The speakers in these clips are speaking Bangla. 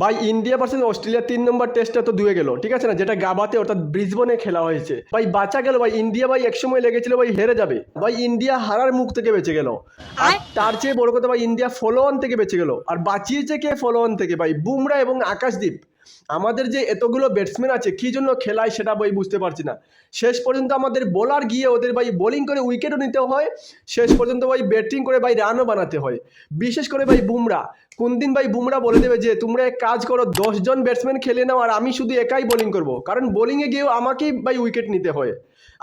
ভাই ইন্ডিয়া ভার্সেস অস্ট্রেলিয়া তিন নম্বর টেস্টটা তো দুয়ে গেল ঠিক আছে না? যেটা গাবাতে অর্থাৎ ব্রিসবনে খেলা হয়েছে। ভাই বাঁচা গেল ভাই ইন্ডিয়া ভাই একসময় লেগেছিল ভাই হেরে যাবে। ভাই ইন্ডিয়া হারার মুখ থেকে বেঁচে গেল। আর তার চেয়ে বড় কথা ভাই ইন্ডিয়া ফলো অন থেকে বেঁচে গেল। আর বাঁচিয়েছে কে ফলো অন থেকে? ভাই বুমরা এবং আকাশদীপ। আমাদের যে এতগুলো ব্যাটসম্যান আছে, কী জন্য খেলায় সেটা ভাই বুঝতে পারছি না। শেষ পর্যন্ত আমাদের বোলার গিয়ে ওদের ভাই বোলিং করে উইকেটও নিতে হয়, শেষ পর্যন্ত ভাই ব্যাটিং করে ভাই রানও বানাতে হয়। বিশেষ করে ভাই বুমরা কোন দিন ভাই বুমরা বলে দেবে যে, তোমরা এক কাজ করো দশজন ব্যাটসম্যান খেলে নাও আর আমি শুধু একাই বোলিং করব। কারণ বোলিংয়ে গিয়েও আমাকেই ভাই উইকেট নিতে হয়।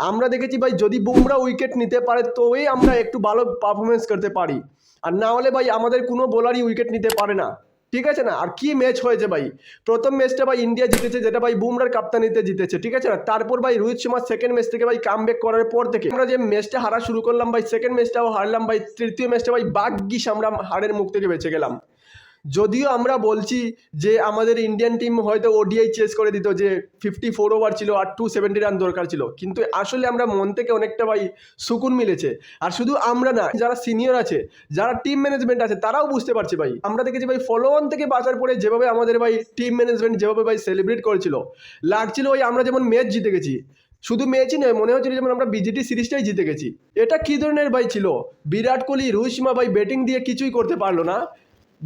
আমরা দেখেছি ভাই যদি বুমরা উইকেট নিতে পারে, তবেই আমরা একটু ভালো পারফরমেন্স করতে পারি। আর না হলে ভাই আমাদের কোনো বোলারই উইকেট নিতে পারে না। ঠিক আছে না? আর কি ম্যাচ হয়েছে ভাই? প্রথম ম্যাচটা ভাই ইন্ডিয়া জিতেছে, যেটা ভাই বুমরার কাপ্তানিতে জিতেছে, ঠিক আছে না? তারপর ভাই রোহিত শর্মা সেকেন্ড ম্যাচ থেকে ভাই কাম করার পর থেকে আমরা যে ম্যাচটা হারা শুরু করলাম ভাই সেকেন্ড ম্যাচটাও হারলাম ভাই, তৃতীয় ম্যাচটা ভাই বাগ্যিস আমরা হারের মুখ থেকে বেঁচে গেলাম। যদিও আমরা বলছি যে আমাদের ইন্ডিয়ান টিম হয়তো ওডিআই চেস করে দিত যে ফিফটি ফোর ওভার ছিল আর টু সেভেন্টি রান দরকার ছিল। কিন্তু আসলে আমরা মন থেকে অনেকটা ভাই সুকুন মিলেছে। আর শুধু আমরা না, যারা সিনিয়র আছে, যারা টিম ম্যানেজমেন্ট আছে, তারাও বুঝতে পারছে ভাই। আমরা দেখেছি ভাই ফলো অন থেকে বাঁচার পরে যেভাবে আমাদের ভাই টিম ম্যানেজমেন্ট যেভাবে ভাই সেলিব্রেট করেছিল, লাগছিল ভাই আমরা যেমন ম্যাচ জিতে গেছি। শুধু ম্যাচই নয়, মনে হচ্ছিল যেমন আমরা বিজেটি সিরিজটাই জিতে গেছি। এটা কী ধরনের ভাই ছিল? বিরাট কোহলি রোহিত শর্মা ভাই ব্যাটিং দিয়ে কিছুই করতে পারল না।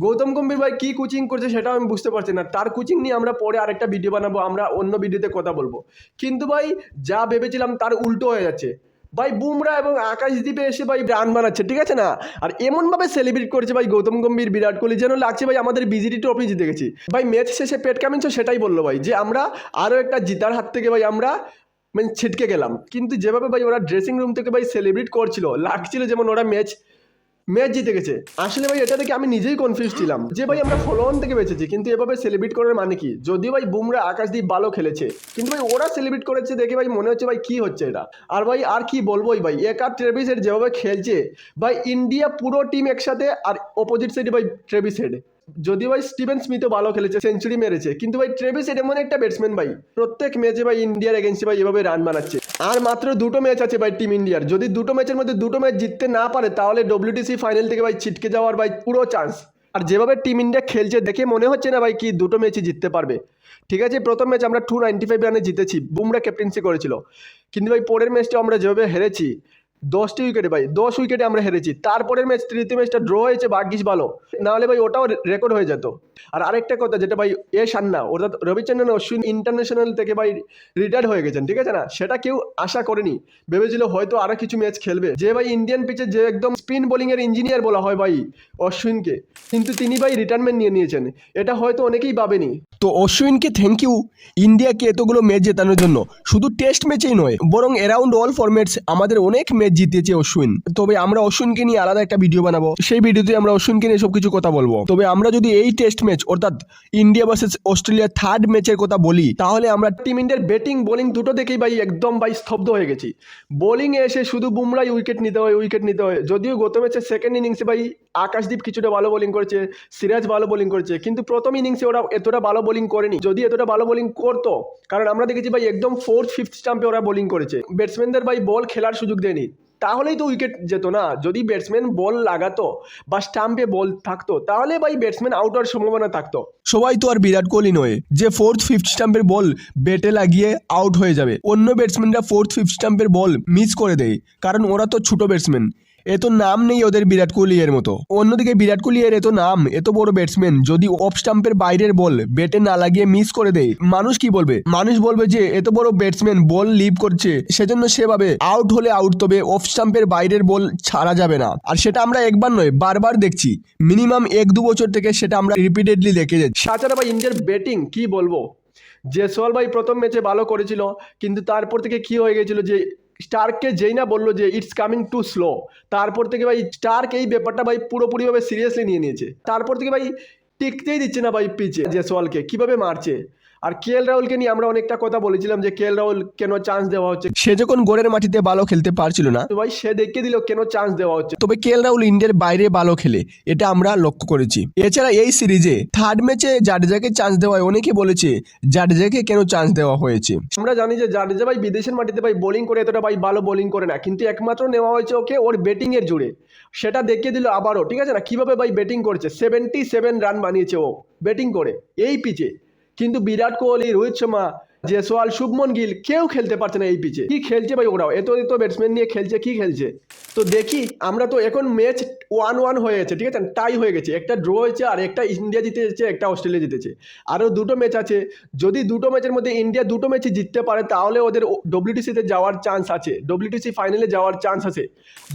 গৌতম গম্ভীর ভাই কী কোচিং করছে সেটাও আমি বুঝতে পারছি না। তার কোচিং নিয়ে আমরা পরে আরেকটা ভিডিও বানাবো, আমরা অন্য ভিডিওতে কথা বলব। কিন্তু ভাই, যা ভেবেছিলাম তার উল্টো হয়ে যাচ্ছে। ভাই, বুমরা এবং আকাশদ্বীপে এসে ভাই রান বানাচ্ছে, ঠিক আছে না? আর এমনভাবে সেলিব্রেট করছে ভাই গৌতম গম্ভীর, বিরাট কোহলি যেন লাগছে ভাই আমাদের বিজিটি ট্রফি জিতে গেছি। ভাই ম্যাচ শেষে পেট কামিনছো সেটাই বলল ভাই, যে আমরা আরও একটা জিতার হাত থেকে ভাই আমরা মানে ছিটকে গেলাম। কিন্তু যেভাবে ভাই ওরা ড্রেসিং রুম থেকে ভাই সেলিব্রেট করছিল, লাগছিল যেমন ওরা ম্যাচ ম্যাচ জিতে গেছে। আসলে ভাই, এটা থেকে আমি নিজেই কনফিউজ ছিলাম। যে ভাই আমরা ফলো অন থেকে বেঁচেছি, কিন্তু এভাবে সেলিব্রেট করার মানে কি? যদিও ভাই বুমরা আকাশদীপ ভালো খেলেছে, কিন্তু ভাই ওরা সেলিব্রেট করেছে দেখে ভাই মনে হচ্ছে ভাই কি হচ্ছে এটা? আর ভাই, আর কি বলবোই ভাই, এক ট্রেভিস হেড যেভাবে খেলছে, ভাই ইন্ডিয়া পুরো টিম একসাথে আর অপোজিট সাইডে ভাই ট্রেভিস হেড যদিও ভাই স্টিভেন স্মিথও ভালো খেলেছে সেঞ্চুরি মেরেছে, কিন্তু ভাই ট্রেভিস হেড এমন একটা ব্যাটসম্যান ভাই, প্রত্যেক ম্যাচে ভাই ইন্ডিয়ার এগেন্সে ভাই এভাবে রান বানাচ্ছে। আর মাত্র দুটো ম্যাচ আছে ভাই টিম ইন্ডিয়ার। যদি দুটো ম্যাচের মধ্যে দুটো ম্যাচ জিততে না পারে, তাহলে ডব্লিউটিসি ফাইনাল থেকে ভাই ছিটকে যাওয়ার ভাই পুরো চান্স আর যেভাবে টিম ইন্ডিয়া খেলছে, দেখে মনে হচ্ছে না ভাই কি দুটো ম্যাচই জিততে পারবে। ঠিক আছে, প্রথম ম্যাচ আমরা টু নাইনটি ফাইভ রানে জিতেছি, বুমরা ক্যাপ্টেন্সি করেছিল। কিন্তু ভাই পরের ম্যাচটা আমরা যেভাবে হেরেছি, দশটি উইকেটে ভাই, দশ উইকেটে আমরা হেরেছি। তারপরের ম্যাচ, তৃতীয় ম্যাচটা ড্র হয়েছে, ভাগ্যিস ভালো। নাহলে ভাই ওটাও রেকর্ড হয়ে যেত। আর আরেকটা কথা যেটা ভাই, এ সান্না, অর্থাৎ রবিচন্দ্রন অশ্বিন ইন্টারন্যাশনাল থেকে ভাই রিটায়ার্ড হয়ে গেছেন, ঠিক আছে না? সেটা কেউ আশা করেনি। ভেবেছিল হয়তো আরও কিছু ম্যাচ খেলবে। যে ভাই ইন্ডিয়ান পিচে যে একদম স্পিন বোলিংয়ের ইঞ্জিনিয়ার বলা হয় ভাই অশ্বিনকে, কিন্তু তিনি ভাই রিটায়ারমেন্ট নিয়ে নিয়েছেন। এটা হয়তো অনেকেই ভাবেনি। তো অশ্বিনকে থ্যাংক ইউ ইন্ডিয়াকে এতগুলো ম্যাচ জেতানোর জন্য। শুধু টেস্ট ম্যাচেই নয়, বরং অ্যারাউন্ড অল ফরম্যাটস আমাদের অনেক ম্যাচ জিতিয়েছে অশ্বিন। তবে আমরা অশ্বিনকে নিয়ে আলাদা একটা ভিডিও বানাবো। সেই ভিডিওতে আমরা অশ্বিনকে নিয়ে সবকিছু কথা বলব। তবে আমরা যদি এই টেস্ট ম্যাচ অর্থাৎ ইন্ডিয়া ভার্সেস অস্ট্রেলিয়া থার্ড ম্যাচের কথা বলি, তাহলে আমরা টিম ইন্ডিয়ার ব্যাটিং বোলিং দুটো দেখেই ভাই একদম ভাই স্তব্ধ হয়ে গেছি। বোলিংয়ে এসে শুধু বুমরাই উইকেট নিতে হয় উইকেট নিতে হয়। যদিও গত ম্যাচের সেকেন্ড ইনিংসে ভাই আকাশদীপ কিছুটা ভালো বোলিং করেছে, সিরাজ ভালো বোলিং করেছে, কিন্তু প্রথম ইনিংসে ওরা এতটা ভালো বোলিং করেনি। যদি এতটা ভালো বোলিং করতো, কারণ আমরা দেখেছি ভাই একদম ফোর্থ ফিফথ স্টাম্পে ওরা বোলিং করেছে। ব্যাটসম্যানদের ভাই বল খেলার সুযোগ দেয়নি। তাহলেই তো উইকেট যেত না। যদি ব্যাটসম্যান বল লাগাতো বা স্টাম্পে বল থাকতো, তাহলে ভাই ব্যাটসম্যান আউট হওয়ার সম্ভাবনা থাকতো। সবাই তো আর বিরাট কোহলি নয়, যে ফোর্থ ফিফথ স্টাম্পের বল ব্যাটে লাগিয়ে আউট হয়ে যাবে। অন্য ব্যাটসম্যানরা ফোর্থ ফিফথ স্টাম্পের বল মিস করে দেয়, কারণ ওরা তো ছোট ব্যাটসম্যান এত নাম নেই ওদের বিরাট কোহলি এর মতো। অন্যদিকে বিরাট কোহলি এর এত নাম, এত বড় ব্যাটসম্যান যদি অফ স্টাম্পের বাইরের বল ব্যাটে না লাগিয়ে মিস করে দেয়, মানুষ কি বলবে? মানুষ বলবে যে, এত বড় ব্যাটসম্যান বল লিভ করছে, সেজন্য সেভাবে আউট হলে আউট তবে অফ স্টাম্পের বাইরের বল ছাড়া যাবে না। আর সেটা আমরা একবার নয়, বারবার দেখছি। মিনিমাম এক দু বছর থেকে সেটা আমরা রিপিটেডলি দেখে যাচ্ছি। তাছাড়া ভাই ইন্ডিয়ার ব্যাটিং কি বলব? জেসওয়াল ভাই প্রথম ম্যাচে ভালো করেছিল, কিন্তু তারপর থেকে কি হয়ে গেছিল যে স্টার্ককে যেই না বলল যে ইটস কামিং টু স্লো তারপর থেকে ভাই স্টার্ক এই ব্যাপারটা ভাই পুরোপুরিভাবে সিরিয়াসলি নিয়ে নিয়েছে। তারপর থেকে ভাই টিকতেই দিচ্ছে না ভাই পিচে জেসওয়ালকে। কীভাবে মারছে? আর কে রাহুলকে নিয়ে আমরা অনেকটা কথা বলেছিলাম যে কে এল রাহুল কেন চান্স দেওয়া হচ্ছে? সে যখন গোড়ের মাটিতে ভালো খেলতে পারছিল না, তো ভাই সে দেখিয়ে দিল কেন চান্স দেওয়া হচ্ছে। তবে কে রাহুল ইন্ডিয়ার বাইরে ভালো খেলে, এটা আমরা লক্ষ্য করেছি। এছাড়া এই সিরিজে থার্ড ম্যাচে জাডেজাকে চান্স দেওয়ায় অনেকে বলেছে জাডেজাকে কেন চান্স দেওয়া হয়েছে। আমরা জানি যে জাডেজা ভাই বিদেশের মাটিতে ভাই বোলিং করে এতটা ভাই ভালো বোলিং করে না, কিন্তু একমাত্র নেওয়া হয়েছে ওকে ওর ব্যাটিং এর জুড়ে। সেটা দেখিয়ে দিল আবারও, ঠিক আছে না? কীভাবে ভাই ব্যাটিং করছে? সেভেন্টি সেভেন রান বানিয়েছে ও ব্যাটিং করে, এই পিচে কিন্তু বিরাট কোহলি, রোহিত শর্মা, জেসওয়াল, শুভমন গিল, কেউ খেলতে পারছে না এই পিচে কি খেলছে ভাই ওরাও? এত এত ব্যাটসম্যান নিয়ে খেলছে, কি খেলছে? তো দেখি, আমরা তো এখন ম্যাচ ওয়ান ওয়ান হয়ে গেছে, ঠিক আছে? টাই হয়ে গেছে। একটা ড্র হয়েছে আর একটা ইন্ডিয়া জিতেছে একটা অস্ট্রেলিয়া জিতেছে আরও দুটো ম্যাচ আছে। যদি দুটো ম্যাচের মধ্যে ইন্ডিয়া দুটো ম্যাচই জিততে পারে, তাহলে ওদের ডব্লিউটিসিতে যাওয়ার চান্স আছে। ডব্লিউটিসি ফাইনালে যাওয়ার চান্স আছে।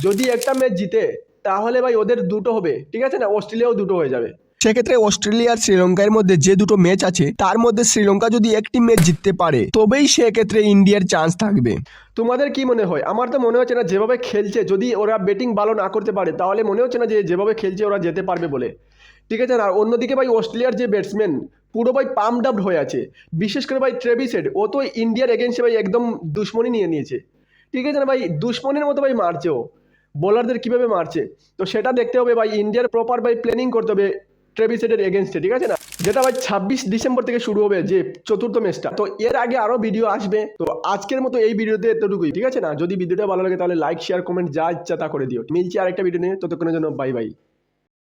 যদি একটা ম্যাচ জিতে, তাহলে ভাই ওদের দুটো হবে, ঠিক আছে না? অস্ট্রেলিয়াও দুটো হয়ে যাবে। সেক্ষেত্রে অস্ট্রেলিয়া আর শ্রীলঙ্কার মধ্যে যে দুটো ম্যাচ আছে, তার মধ্যে শ্রীলঙ্কা যদি একটি ম্যাচ জিততে পারে, তবেই সেক্ষেত্রে ইন্ডিয়ার চান্স থাকবে। তোমাদের কি মনে হয়? আমার তো মনে হচ্ছে না যেভাবে খেলছে, যদি ওরা ব্যাটিং ভালো না করতে পারে, তাহলে মনে হচ্ছে না যে যেভাবে খেলছে ওরা যেতে পারবে বলে। ঠিক আছে না অন্যদিকে ভাই অস্ট্রেলিয়ার যে ব্যাটসম্যান পুরো ভাই পাম ডাবড হয়ে আছে। বিশেষ করে ভাই ট্রেভিসেড ও তো ইন্ডিয়ার এগেনস্টে ভাই একদম দুশ্মনী নিয়ে নিয়েছে। ঠিক আছে না ভাই? দুশ্মনের মতো ভাই মারছে ও। বোলারদের কীভাবে মারছে? তো সেটা দেখতে হবে ভাই, ইন্ডিয়ার প্রপার ভাই প্ল্যানিং করতে হবে। ট্রেভিসেডের এগেনস্টে ঠিক আছে না? যেটা ভাই ছাব্বিশ ডিসেম্বর থেকে শুরু হবে যে চতুর্থ ম্যাচটা তো এর আগে আরও ভিডিও আসবে। তো আজকের মতো এই ভিডিওতে এতটুকুই, ঠিক আছে না? যদি ভিডিওটা ভালো লাগে তাহলে লাইক শেয়ার কমেন্ট যা ইচ্ছা তা করে দিও। মিলছি আরেকটা ভিডিও নিয়ে। ততক্ষণের জন্য বাই বাই